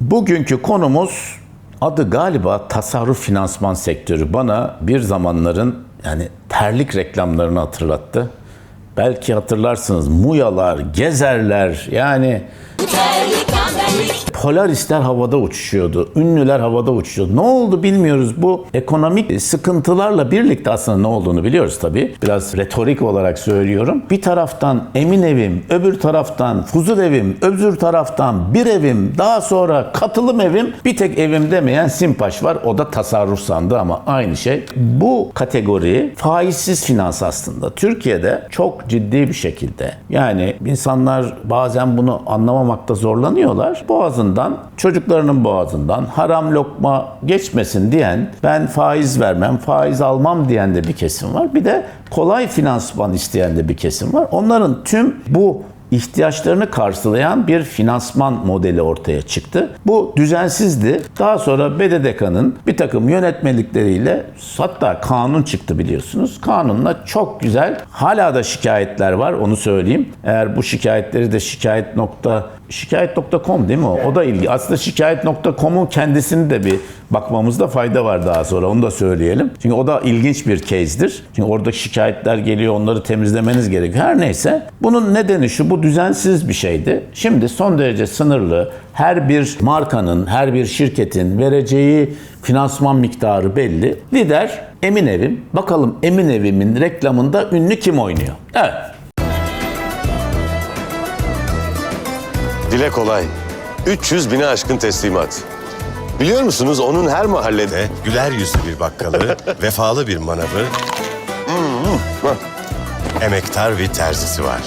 Bugünkü konumuz adı galiba tasarruf finansman sektörü. Bana bir zamanların yani terlik reklamlarını hatırlattı. Belki hatırlarsınız muyalar, gezerler yani Polarisler havada uçuşuyordu. Ünlüler havada uçuşuyordu. Ne oldu bilmiyoruz. Bu ekonomik sıkıntılarla birlikte aslında ne olduğunu biliyoruz tabii. Biraz retorik olarak söylüyorum. Bir taraftan emin evim, öbür taraftan huzur evim, öbür taraftan bir evim, daha sonra katılım evim, bir tek evim demeyen Simpaş var. O da tasarruf sandı ama aynı şey. Bu kategori faizsiz finans aslında. Türkiye'de çok ciddi bir şekilde. Yani insanlar bazen bunu anlamamakta zorlanıyorlar. Boğazından, çocuklarının boğazından haram lokma geçmesin diyen, ben faiz vermem, faiz almam diyen de bir kesim var. Bir de kolay finansman isteyen de bir kesim var. Onların tüm bu ihtiyaçlarını karşılayan bir finansman modeli ortaya çıktı. Bu düzensizdi. Daha sonra BDDK'nın bir takım yönetmelikleriyle hatta kanun çıktı biliyorsunuz. Kanunla çok güzel hala da şikayetler var onu söyleyeyim. Eğer bu şikayetleri de şikayet nokta şikayet.com değil mi o? O da ilgi. Aslında şikayet.com'un kendisini de bir bakmamızda fayda var daha sonra. Onu da söyleyelim. Çünkü o da ilginç bir case'dir. Çünkü orada şikayetler geliyor, onları temizlemeniz gerekiyor. Her neyse. Bunun nedeni şu, bu düzensiz bir şeydi. Şimdi son derece sınırlı. Her bir markanın, her bir şirketin vereceği finansman miktarı belli. Lider Emin Evim. Bakalım Emin Evim'in reklamında ünlü kim oynuyor? Evet. Dile kolay. 300 bine aşkın teslimat. Biliyor musunuz onun her mahallede... de güler yüzlü bir bakkalı, vefalı bir manavı, emektar bir terzisi var.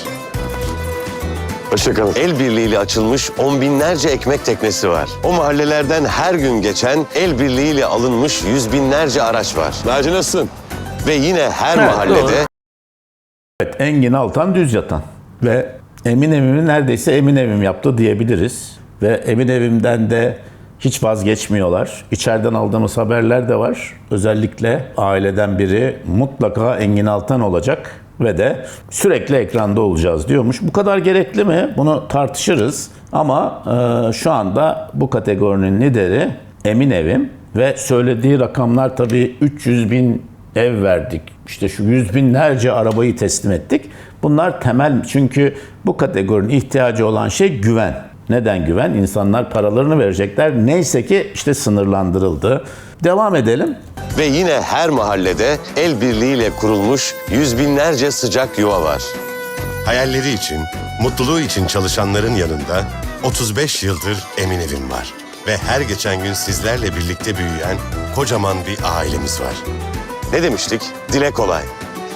Hoşçakalın. El birliğiyle açılmış on binlerce ekmek teknesi var. O mahallelerden her gün geçen el birliğiyle alınmış yüz binlerce araç var. Naci nasılsın? Ve yine her Evet, mahallede doğru. Evet, Engin Altan düz yatan ve Emin Evim'i neredeyse Emin Evim yaptı diyebiliriz. Ve Emin Evim'den de hiç vazgeçmiyorlar. İçeriden aldığımız haberler de var. Özellikle aileden biri mutlaka Engin Altan olacak ve de sürekli ekranda olacağız diyormuş. Bu kadar gerekli mi? Bunu tartışırız. Ama e, şu anda bu kategorinin lideri Emin Evim ve söylediği rakamlar tabii 300 bin ev verdik. İşte şu yüz binlerce arabayı teslim ettik. Bunlar temel çünkü bu kategorinin ihtiyacı olan şey güven. Neden güven? İnsanlar paralarını verecekler. Neyse ki işte sınırlandırıldı. Devam edelim. ve yine her mahallede el birliğiyle kurulmuş yüz binlerce sıcak yuva var. Hayalleri için, mutluluğu için çalışanların yanında 35 yıldır emin evim var. Ve her geçen gün sizlerle birlikte büyüyen kocaman bir ailemiz var. Ne demiştik? Dile kolay.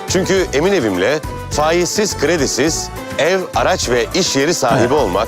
Çünkü emin evimle faizsiz, kredisiz ev, araç ve iş yeri sahibi olmak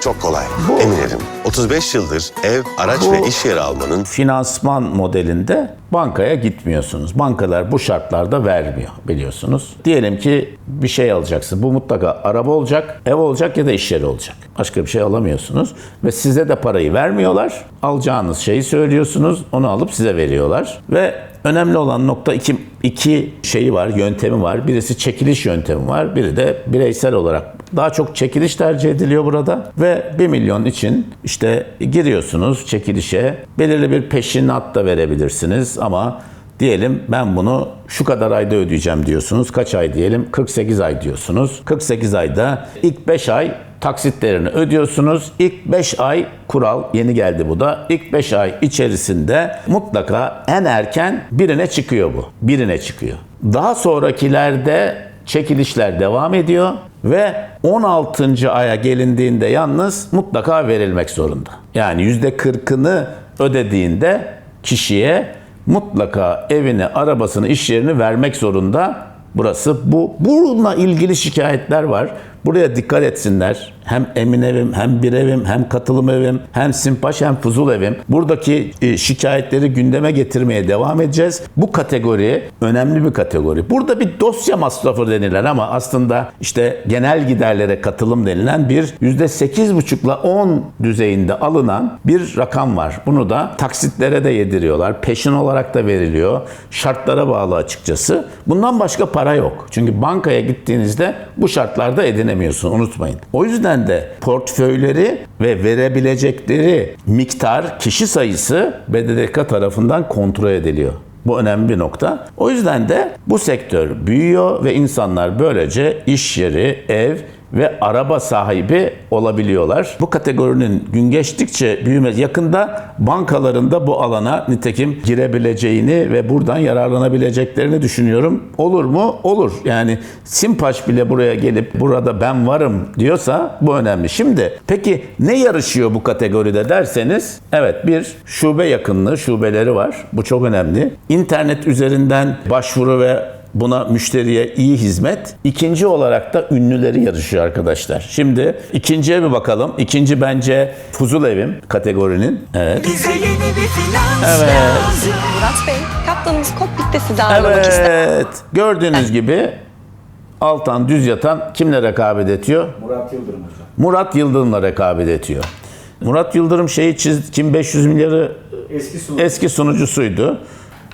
çok kolay. Emin evim. 35 yıldır ev, araç Bu- ve iş yeri almanın Finansman modelinde bankaya gitmiyorsunuz. Bankalar bu şartlarda vermiyor biliyorsunuz. Diyelim ki bir şey alacaksın. Bu mutlaka araba olacak, ev olacak ya da iş yeri olacak. Başka bir şey alamıyorsunuz. Ve size de parayı vermiyorlar. Alacağınız şeyi söylüyorsunuz. Onu alıp size veriyorlar. Ve önemli olan nokta iki, iki şeyi var, yöntemi var. Birisi çekiliş yöntemi var. Biri de bireysel olarak daha çok çekiliş tercih ediliyor burada ve 1 milyon için işte giriyorsunuz çekilişe. Belirli bir peşinat da verebilirsiniz ama diyelim ben bunu şu kadar ayda ödeyeceğim diyorsunuz. Kaç ay diyelim? 48 ay diyorsunuz. 48 ayda ilk 5 ay taksitlerini ödüyorsunuz. İlk 5 ay kural yeni geldi bu da. İlk 5 ay içerisinde mutlaka en erken birine çıkıyor bu. Birine çıkıyor. Daha sonrakilerde çekilişler devam ediyor ve 16. aya gelindiğinde yalnız mutlaka verilmek zorunda. Yani %40'ını ödediğinde kişiye mutlaka evini, arabasını, iş yerini vermek zorunda. Burası bu. Bununla ilgili şikayetler var. Buraya dikkat etsinler. Hem emin evim, hem bir evim, hem katılım evim, hem simpaş, hem fuzul evim. Buradaki e, şikayetleri gündeme getirmeye devam edeceğiz. Bu kategori önemli bir kategori. Burada bir dosya masrafı denilen ama aslında işte genel giderlere katılım denilen bir %8,5 ile 10 düzeyinde alınan bir rakam var. Bunu da taksitlere de yediriyorlar. Peşin olarak da veriliyor. Şartlara bağlı açıkçası. Bundan başka para yok. Çünkü bankaya gittiğinizde bu şartlarda edinemiyorsun. Unutmayın. O yüzden de portföyleri ve verebilecekleri miktar, kişi sayısı BDDK tarafından kontrol ediliyor. Bu önemli bir nokta. O yüzden de bu sektör büyüyor ve insanlar böylece iş yeri, ev ve araba sahibi olabiliyorlar. Bu kategorinin gün geçtikçe büyümesi yakında bankalarında bu alana nitekim girebileceğini ve buradan yararlanabileceklerini düşünüyorum. Olur mu? Olur. Yani Simpaş bile buraya gelip burada ben varım diyorsa bu önemli. Şimdi peki ne yarışıyor bu kategoride derseniz evet bir şube yakınlığı şubeleri var. Bu çok önemli. İnternet üzerinden başvuru ve Buna müşteriye iyi hizmet. İkinci olarak da ünlüleri yarışıyor arkadaşlar. Şimdi ikinciye bir bakalım. İkinci bence Fuzul Evim kategorinin. Evet. Bize yeni bir finans Evet. lazım. Murat Bey, kaptanımız kokpitte sizi ağırlamak ister. Evet. Gördüğünüz gibi Altan düz yatan kimle rekabet ediyor? Murat Yıldırım hocam. Murat Yıldırım'la rekabet ediyor. Murat Yıldırım şeyi çiz, kim 500 milyarı Eski sunu. eski sunucusuydu.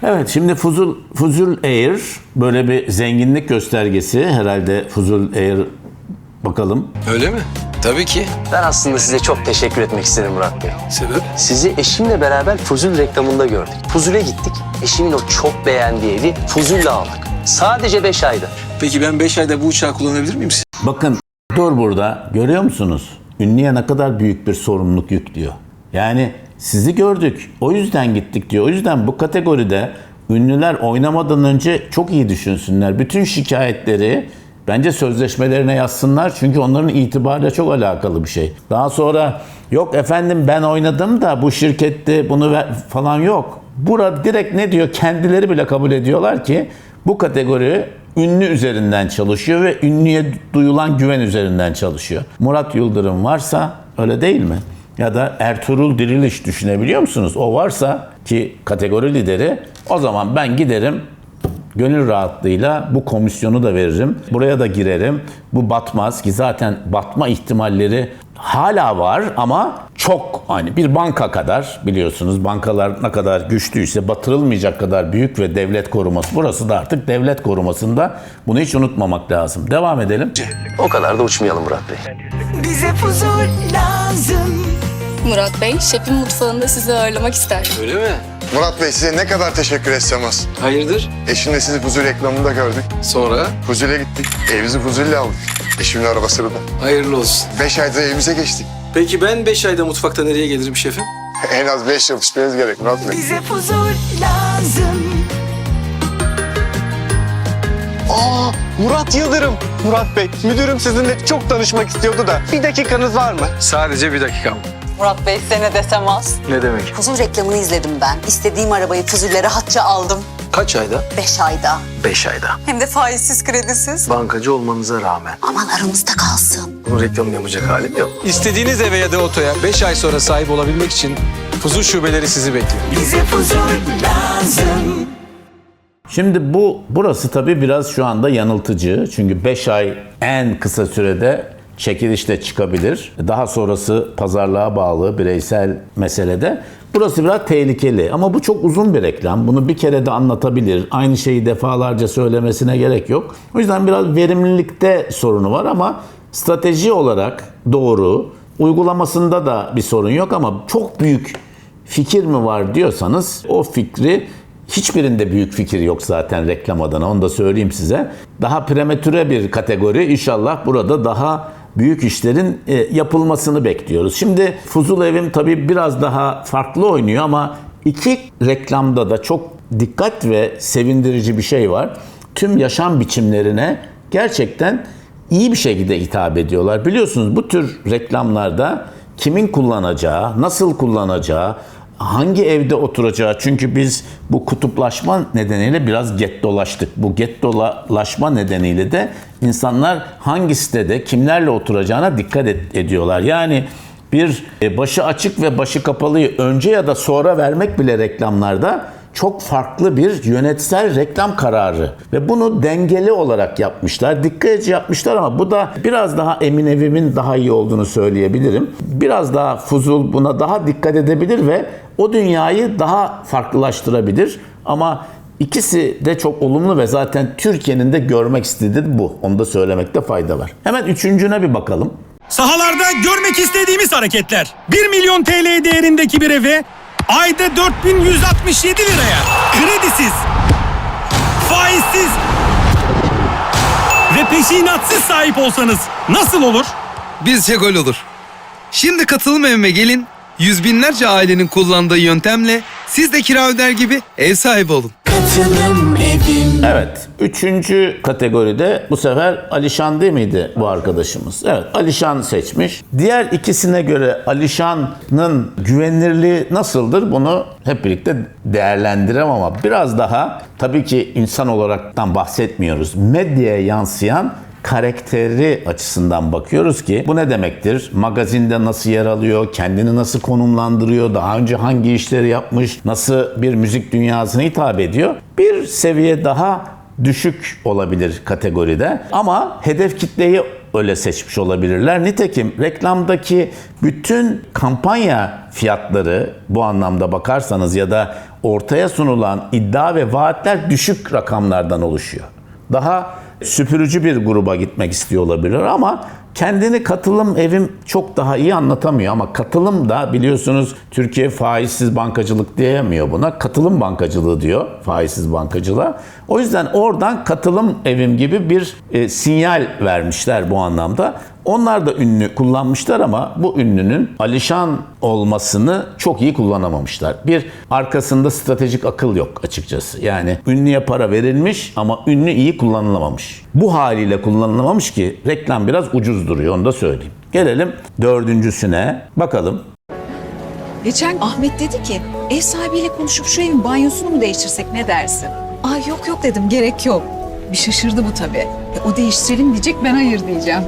Evet şimdi Fuzul, Fuzul Air böyle bir zenginlik göstergesi. Herhalde Fuzul Air bakalım. Öyle mi? Tabii ki. Ben aslında size çok teşekkür etmek istedim Murat Bey. Sebep? Sizi eşimle beraber Fuzul reklamında gördük. Fuzul'e gittik. Eşimin o çok beğendiği evi Fuzul'le aldık. Sadece 5 ayda. Peki ben 5 ayda bu uçağı kullanabilir miyim? Bakın dur burada görüyor musunuz? Ünlüye ne kadar büyük bir sorumluluk yüklüyor. Yani sizi gördük. O yüzden gittik diyor. O yüzden bu kategoride ünlüler oynamadan önce çok iyi düşünsünler. Bütün şikayetleri bence sözleşmelerine yazsınlar. Çünkü onların itibarıyla çok alakalı bir şey. Daha sonra yok efendim ben oynadım da bu şirkette bunu falan yok. Burada direkt ne diyor? Kendileri bile kabul ediyorlar ki bu kategori ünlü üzerinden çalışıyor ve ünlüye duyulan güven üzerinden çalışıyor. Murat Yıldırım varsa öyle değil mi? Ya da Ertuğrul Diriliş düşünebiliyor musunuz? O varsa ki kategori lideri o zaman ben giderim gönül rahatlığıyla bu komisyonu da veririm. Buraya da girerim. Bu batmaz ki zaten batma ihtimalleri hala var ama çok hani bir banka kadar biliyorsunuz bankalar ne kadar güçlüyse batırılmayacak kadar büyük ve devlet koruması. Burası da artık devlet korumasında. Bunu hiç unutmamak lazım. Devam edelim. O kadar da uçmayalım Murat Bey. Bize huzur lazım. Murat Bey, şefin mutfağında sizi ağırlamak ister. Öyle mi? Murat Bey size ne kadar teşekkür etsem az. Hayırdır? Eşimle sizi Fuzul reklamında gördük. Sonra? Fuzul'e gittik. Evimizi Fuzul'le aldık. Eşimin arabasını da. Hayırlı olsun. Beş ayda evimize geçtik. Peki ben 5 ayda mutfakta nereye gelirim şefim? En az beş yıl pişmeniz gerek Murat Bey. Bize huzur lazım. Aa, Murat Yıldırım. Murat Bey, müdürüm sizinle çok tanışmak istiyordu da. Bir dakikanız var mı? Sadece bir dakikam. Murat Bey size ne desem az. Ne demek? Fuzul reklamını izledim ben. İstediğim arabayı Fuzul'le rahatça aldım. Kaç ayda? 5 ayda. 5 ayda. Hem de faizsiz kredisiz. Bankacı olmanıza rağmen Aman aramızda kalsın. bunun reklamını yapacak halim yok. İstediğiniz eve ya da otoya 5 ay sonra sahip olabilmek için Fuzul şubeleri sizi bekliyor. Bize huzur lazım. Şimdi bu burası tabii biraz şu anda yanıltıcı. Çünkü 5 ay en kısa sürede çekilişle çıkabilir. Daha sonrası pazarlığa bağlı bireysel meselede. Burası biraz tehlikeli ama bu çok uzun bir reklam. Bunu bir kere de anlatabilir. Aynı şeyi defalarca söylemesine gerek yok. O yüzden biraz verimlilikte sorunu var ama strateji olarak doğru. Uygulamasında da bir sorun yok ama çok büyük fikir mi var diyorsanız o fikri hiçbirinde büyük fikir yok zaten reklam adına onu da söyleyeyim size. Daha prematüre bir kategori inşallah burada daha büyük işlerin e, yapılmasını bekliyoruz. Şimdi Fuzul Evim tabii biraz daha farklı oynuyor ama iki reklamda da çok dikkat ve sevindirici bir şey var. Tüm yaşam biçimlerine gerçekten iyi bir şekilde hitap ediyorlar. Biliyorsunuz bu tür reklamlarda kimin kullanacağı, nasıl kullanacağı, hangi evde oturacağı çünkü biz bu kutuplaşma nedeniyle biraz gettolaştık. Bu gettolaşma nedeniyle de insanlar hangi sitede kimlerle oturacağına dikkat et- ediyorlar. Yani bir e, başı açık ve başı kapalıyı önce ya da sonra vermek bile reklamlarda çok farklı bir yönetsel reklam kararı ve bunu dengeli olarak yapmışlar. Dikkat edici yapmışlar ama bu da biraz daha emin evimin daha iyi olduğunu söyleyebilirim. Biraz daha fuzul buna daha dikkat edebilir ve o dünyayı daha farklılaştırabilir. Ama ikisi de çok olumlu ve zaten Türkiye'nin de görmek istediği bu. Onu da söylemekte fayda var. Hemen üçüncüne bir bakalım. Sahalarda görmek istediğimiz hareketler. 1 milyon TL değerindeki bir eve ayda 4167 liraya kredisiz, faizsiz ve peşinatsız sahip olsanız nasıl olur? Bizce gol olur. Şimdi katılım evime gelin. Yüz binlerce ailenin kullandığı yöntemle siz de kira öder gibi ev sahibi olun. Katılım evim Evet. Üçüncü kategoride bu sefer Alişan değil miydi bu arkadaşımız? Evet. Alişan seçmiş. Diğer ikisine göre Alişan'ın güvenilirliği nasıldır? Bunu hep birlikte değerlendiremem ama biraz daha tabii ki insan olaraktan bahsetmiyoruz. Medyaya yansıyan karakteri açısından bakıyoruz ki bu ne demektir? Magazinde nasıl yer alıyor, kendini nasıl konumlandırıyor, daha önce hangi işleri yapmış, nasıl bir müzik dünyasına hitap ediyor? Bir seviye daha düşük olabilir kategoride ama hedef kitleyi öyle seçmiş olabilirler. Nitekim reklamdaki bütün kampanya fiyatları bu anlamda bakarsanız ya da ortaya sunulan iddia ve vaatler düşük rakamlardan oluşuyor daha süpürücü bir gruba gitmek istiyor olabilir ama kendini katılım evim çok daha iyi anlatamıyor ama katılım da biliyorsunuz Türkiye faizsiz bankacılık diyemiyor buna. Katılım bankacılığı diyor faizsiz bankacılığa. O yüzden oradan katılım evim gibi bir e, sinyal vermişler bu anlamda. Onlar da ünlü kullanmışlar ama bu ünlünün Alişan olmasını çok iyi kullanamamışlar. Bir arkasında stratejik akıl yok açıkçası. Yani ünlüye para verilmiş ama ünlü iyi kullanılamamış. Bu haliyle kullanılamamış ki reklam biraz ucuz duruyor onu da söyleyeyim. Gelelim dördüncüsüne bakalım. Geçen Ahmet dedi ki ev sahibiyle konuşup şu evin banyosunu mu değiştirsek ne dersin? Ay yok yok dedim gerek yok. Bir şaşırdı bu tabii. E, o değiştirelim diyecek ben hayır diyeceğim.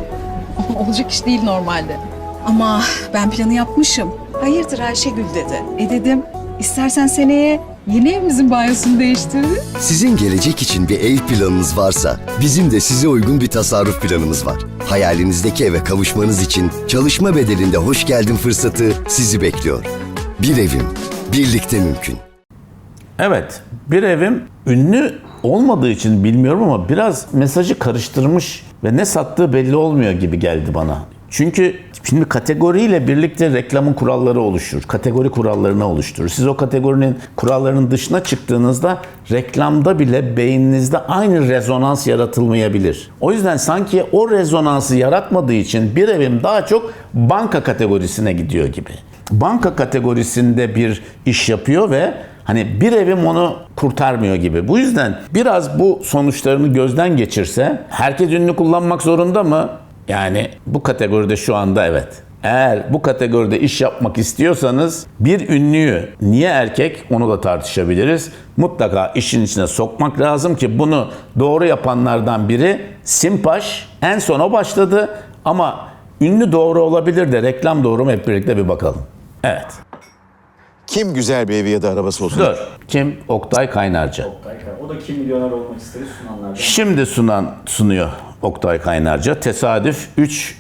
Olacak iş değil normalde. Ama ben planı yapmışım. Hayırdır Ayşegül dedi. E dedim istersen seneye yeni evimizin banyosunu değiştiririz. Sizin gelecek için bir ev planınız varsa bizim de size uygun bir tasarruf planımız var. Hayalinizdeki eve kavuşmanız için çalışma bedelinde hoş geldin fırsatı sizi bekliyor. Bir evim birlikte mümkün. Evet, bir evim ünlü olmadığı için bilmiyorum ama biraz mesajı karıştırmış ve ne sattığı belli olmuyor gibi geldi bana. Çünkü şimdi kategoriyle birlikte reklamın kuralları oluşur. Kategori kurallarını oluşturur. Siz o kategorinin kurallarının dışına çıktığınızda reklamda bile beyninizde aynı rezonans yaratılmayabilir. O yüzden sanki o rezonansı yaratmadığı için bir evim daha çok banka kategorisine gidiyor gibi. Banka kategorisinde bir iş yapıyor ve Hani bir evim onu kurtarmıyor gibi. Bu yüzden biraz bu sonuçlarını gözden geçirse herkes ünlü kullanmak zorunda mı? Yani bu kategoride şu anda evet. Eğer bu kategoride iş yapmak istiyorsanız bir ünlüyü niye erkek onu da tartışabiliriz. Mutlaka işin içine sokmak lazım ki bunu doğru yapanlardan biri Simpaş en son o başladı ama ünlü doğru olabilir de reklam doğru mu hep birlikte bir bakalım. Evet. Kim güzel bir evi ya da arabası olsun? Dur. Kim? Oktay Kaynarca. O da kim milyoner olmak istedi sunanlardan. Şimdi sunan sunuyor Oktay Kaynarca. Tesadüf 3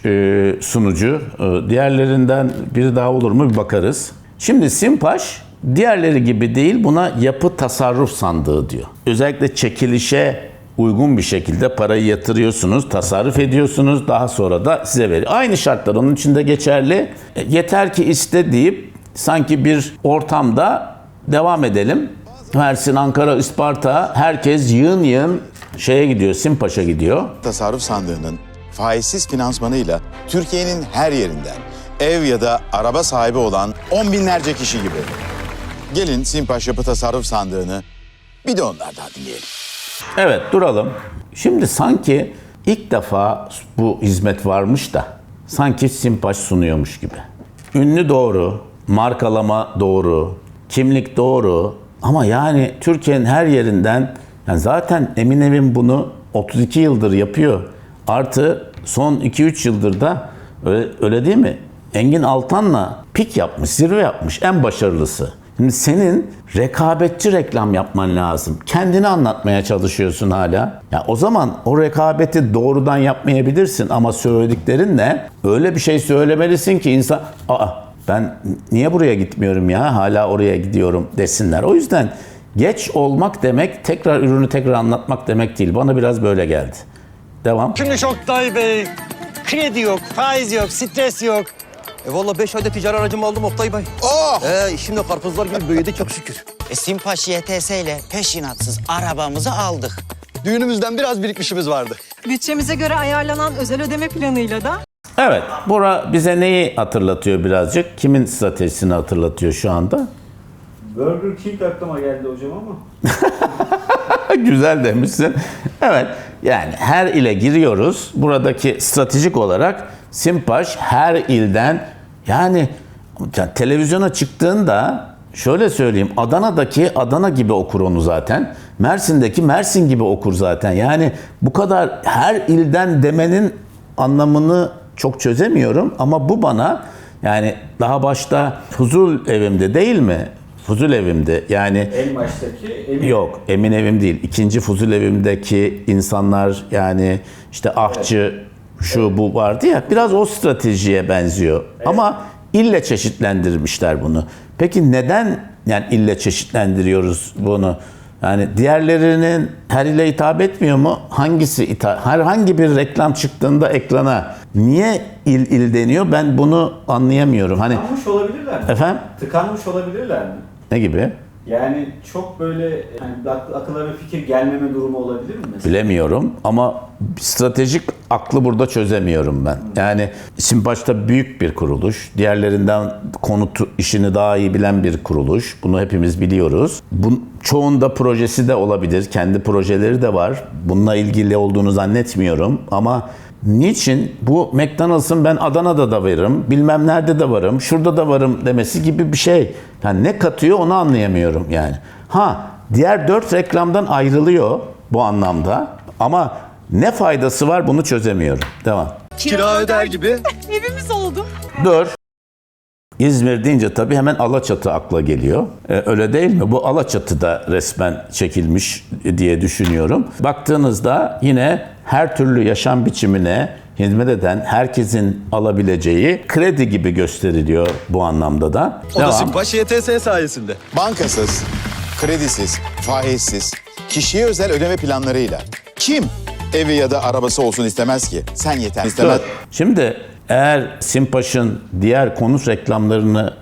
sunucu. E, diğerlerinden biri daha olur mu bir bakarız. Şimdi Simpaş diğerleri gibi değil buna yapı tasarruf sandığı diyor. Özellikle çekilişe uygun bir şekilde parayı yatırıyorsunuz, tasarruf ediyorsunuz. Daha sonra da size veriyor. Aynı şartlar onun içinde geçerli. E, Yeter ki iste deyip sanki bir ortamda devam edelim. Mersin, Ankara, Isparta herkes yığın yığın şeye gidiyor, Simpaş'a gidiyor. Tasarruf sandığının faizsiz finansmanıyla Türkiye'nin her yerinden ev ya da araba sahibi olan on binlerce kişi gibi. Gelin Simpaş Yapı Tasarruf Sandığı'nı bir de onlardan dinleyelim. Evet duralım. Şimdi sanki ilk defa bu hizmet varmış da sanki Simpaş sunuyormuş gibi. Ünlü doğru, markalama doğru, kimlik doğru ama yani Türkiye'nin her yerinden yani zaten Eminevim bunu 32 yıldır yapıyor. Artı son 2-3 yıldır da öyle, öyle değil mi? Engin Altan'la pik yapmış, zirve yapmış en başarılısı. Şimdi senin rekabetçi reklam yapman lazım. Kendini anlatmaya çalışıyorsun hala. Ya o zaman o rekabeti doğrudan yapmayabilirsin ama söylediklerinle öyle bir şey söylemelisin ki insan aa ben niye buraya gitmiyorum ya hala oraya gidiyorum desinler. O yüzden geç olmak demek tekrar ürünü tekrar anlatmak demek değil. Bana biraz böyle geldi. Devam. Şimdi Oktay Bey. Kredi yok, faiz yok, stres yok. E valla 5 ayda ticari aracımı aldım Oktay Bey. Oh! Ee, işim de karpuzlar gibi büyüdü çok şükür. E, Simpaş YTS ile peşinatsız arabamızı aldık. Düğünümüzden biraz birikmişimiz vardı. Bütçemize göre ayarlanan özel ödeme planıyla da Evet, bura bize neyi hatırlatıyor birazcık? Kimin stratejisini hatırlatıyor şu anda? Burger King aklıma geldi hocam ama. Güzel demişsin. Evet, yani her ile giriyoruz. Buradaki stratejik olarak Simpaş her ilden yani ya televizyona çıktığında şöyle söyleyeyim Adana'daki Adana gibi okur onu zaten. Mersin'deki Mersin gibi okur zaten. Yani bu kadar her ilden demenin anlamını çok çözemiyorum ama bu bana yani daha başta huzur evimde değil mi? Huzur evimde yani En baştaki emin. Yok, emin evim değil. İkinci fuzul evimdeki insanlar yani işte ahçı şu bu vardı ya biraz o stratejiye benziyor. Ama ille çeşitlendirmişler bunu. Peki neden yani ille çeşitlendiriyoruz bunu? Yani diğerlerinin her ile hitap etmiyor mu? Hangisi hitap? Herhangi bir reklam çıktığında ekrana niye il il deniyor? Ben bunu anlayamıyorum. Hani Tıkanmış olabilirler mi? efendim Tıkanmış olabilirler mi? ne gibi? Yani çok böyle hani ak- akıllara fikir gelmeme durumu olabilir mi mesela? Bilemiyorum ama stratejik aklı burada çözemiyorum ben. Yani Simpaş'ta büyük bir kuruluş. Diğerlerinden konut işini daha iyi bilen bir kuruluş. Bunu hepimiz biliyoruz. Bu, çoğunda projesi de olabilir. Kendi projeleri de var. Bununla ilgili olduğunu zannetmiyorum ama Niçin bu McDonald's'ın ben Adana'da da varım, bilmem nerede de varım, şurada da varım demesi gibi bir şey. Yani ne katıyor onu anlayamıyorum yani. Ha diğer dört reklamdan ayrılıyor bu anlamda ama ne faydası var bunu çözemiyorum. Devam. Kira öder gibi. evimiz oldu. Dur. İzmir deyince tabii hemen Alaçatı akla geliyor. Ee, öyle değil mi? Bu Alaçatı'da resmen çekilmiş diye düşünüyorum. Baktığınızda yine her türlü yaşam biçimine hizmet eden herkesin alabileceği kredi gibi gösteriliyor bu anlamda da. YTS sayesinde. Bankasız, kredisiz, faizsiz, kişiye özel ödeme planlarıyla kim evi ya da arabası olsun istemez ki? Sen yeter istemez. Şimdi eğer Simpaş'ın diğer konut reklamlarını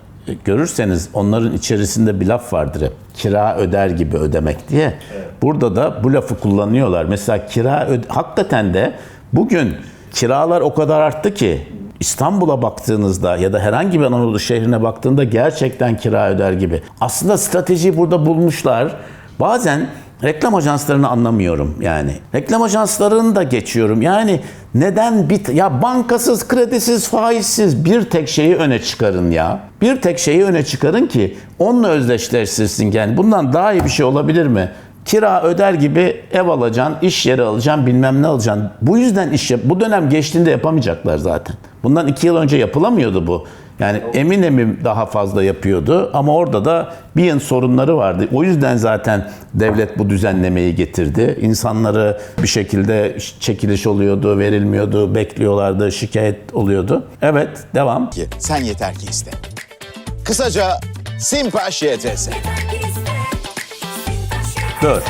görürseniz onların içerisinde bir laf vardır hep. Kira öder gibi ödemek diye. Burada da bu lafı kullanıyorlar. Mesela kira öde... Hakikaten de bugün kiralar o kadar arttı ki İstanbul'a baktığınızda ya da herhangi bir Anadolu şehrine baktığında gerçekten kira öder gibi. Aslında stratejiyi burada bulmuşlar. Bazen reklam ajanslarını anlamıyorum yani. Reklam ajanslarını da geçiyorum. Yani neden bit ya bankasız, kredisiz, faizsiz bir tek şeyi öne çıkarın ya. Bir tek şeyi öne çıkarın ki onunla özdeşleştirsin yani. Bundan daha iyi bir şey olabilir mi? Kira öder gibi ev alacaksın, iş yeri alacaksın, bilmem ne alacaksın. Bu yüzden iş yap bu dönem geçtiğinde yapamayacaklar zaten. Bundan iki yıl önce yapılamıyordu bu. Yani emin emin daha fazla yapıyordu ama orada da bir yıl sorunları vardı. O yüzden zaten devlet bu düzenlemeyi getirdi. İnsanları bir şekilde çekiliş oluyordu, verilmiyordu, bekliyorlardı, şikayet oluyordu. Evet, devam. Sen yeter ki iste. Kısaca Simpaş YTS. Dur.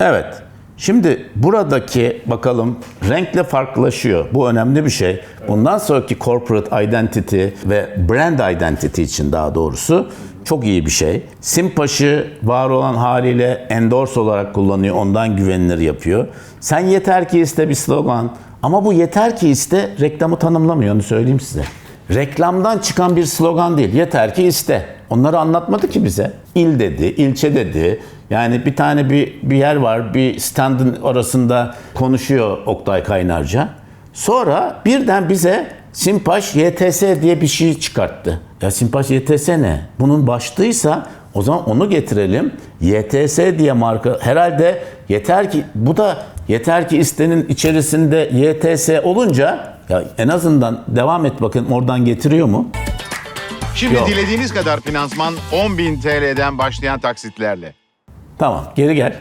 Evet. Şimdi buradaki bakalım renkle farklılaşıyor. Bu önemli bir şey. Bundan sonraki corporate identity ve brand identity için daha doğrusu çok iyi bir şey. Simpaş'ı var olan haliyle endorse olarak kullanıyor. Ondan güvenilir yapıyor. Sen yeter ki iste bir slogan. Ama bu yeter ki iste reklamı tanımlamıyor onu söyleyeyim size. Reklamdan çıkan bir slogan değil. Yeter ki iste. Onları anlatmadı ki bize. İl dedi, ilçe dedi. Yani bir tane bir, bir yer var, bir standın arasında konuşuyor Oktay Kaynarca. Sonra birden bize Simpaş YTS diye bir şey çıkarttı. Ya Simpaş YTS ne? Bunun başlığıysa O zaman onu getirelim. YTS diye marka herhalde yeter ki bu da yeter ki istenin içerisinde YTS olunca ya en azından devam et bakın oradan getiriyor mu? Şimdi Yok. dilediğiniz kadar finansman 10.000 TL'den başlayan taksitlerle. Tamam geri gel.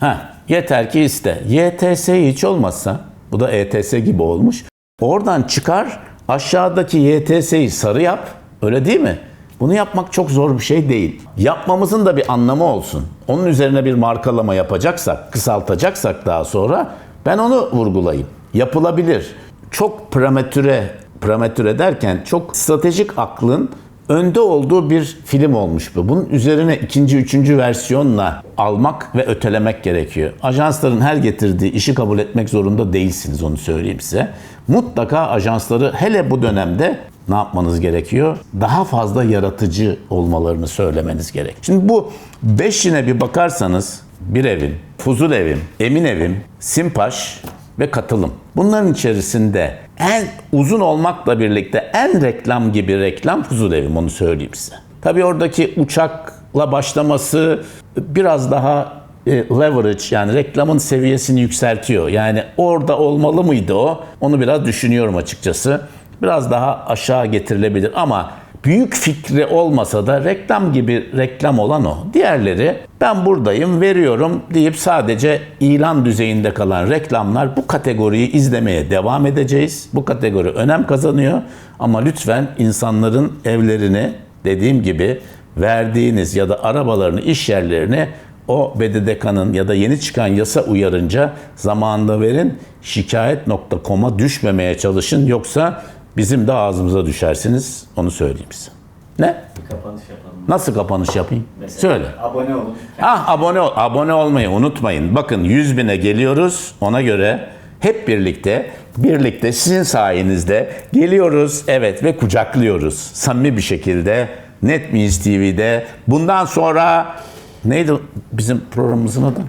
Ha yeter ki iste. YTS hiç olmazsa bu da ETS gibi olmuş. Oradan çıkar aşağıdaki YTS'yi sarı yap. Öyle değil mi? Bunu yapmak çok zor bir şey değil. Yapmamızın da bir anlamı olsun. Onun üzerine bir markalama yapacaksak, kısaltacaksak daha sonra ben onu vurgulayayım. Yapılabilir. Çok prematüre, prematüre derken çok stratejik aklın önde olduğu bir film olmuş bu. Bunun üzerine ikinci, üçüncü versiyonla almak ve ötelemek gerekiyor. Ajansların her getirdiği işi kabul etmek zorunda değilsiniz onu söyleyeyim size. Mutlaka ajansları hele bu dönemde ne yapmanız gerekiyor? Daha fazla yaratıcı olmalarını söylemeniz gerek. Şimdi bu beşine bir bakarsanız bir evim, Fuzul evim, Emin evim, Simpaş ve katılım. Bunların içerisinde en uzun olmakla birlikte en reklam gibi reklam huzur evim onu söyleyeyim size. Tabii oradaki uçakla başlaması biraz daha e, leverage yani reklamın seviyesini yükseltiyor. Yani orada olmalı mıydı o? Onu biraz düşünüyorum açıkçası. Biraz daha aşağı getirilebilir ama büyük fikri olmasa da reklam gibi reklam olan o. Diğerleri ben buradayım veriyorum deyip sadece ilan düzeyinde kalan reklamlar bu kategoriyi izlemeye devam edeceğiz. Bu kategori önem kazanıyor ama lütfen insanların evlerini dediğim gibi verdiğiniz ya da arabalarını, iş yerlerini o BDDK'nın ya da yeni çıkan yasa uyarınca zamanında verin. Şikayet.com'a düşmemeye çalışın yoksa bizim de ağzımıza düşersiniz. Onu söyleyeyim size. Ne? Kapanış yapalım. Nasıl kapanış yapayım? Mesela Söyle. Abone olun. Ah abone ol, abone olmayı unutmayın. Bakın 100 bine geliyoruz. Ona göre hep birlikte, birlikte sizin sayenizde geliyoruz. Evet ve kucaklıyoruz. Samimi bir şekilde NetMeets TV'de. Bundan sonra neydi bizim programımızın adı?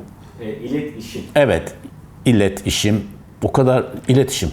E, ilet işi. Evet, iletişim. Bu kadar iletişim.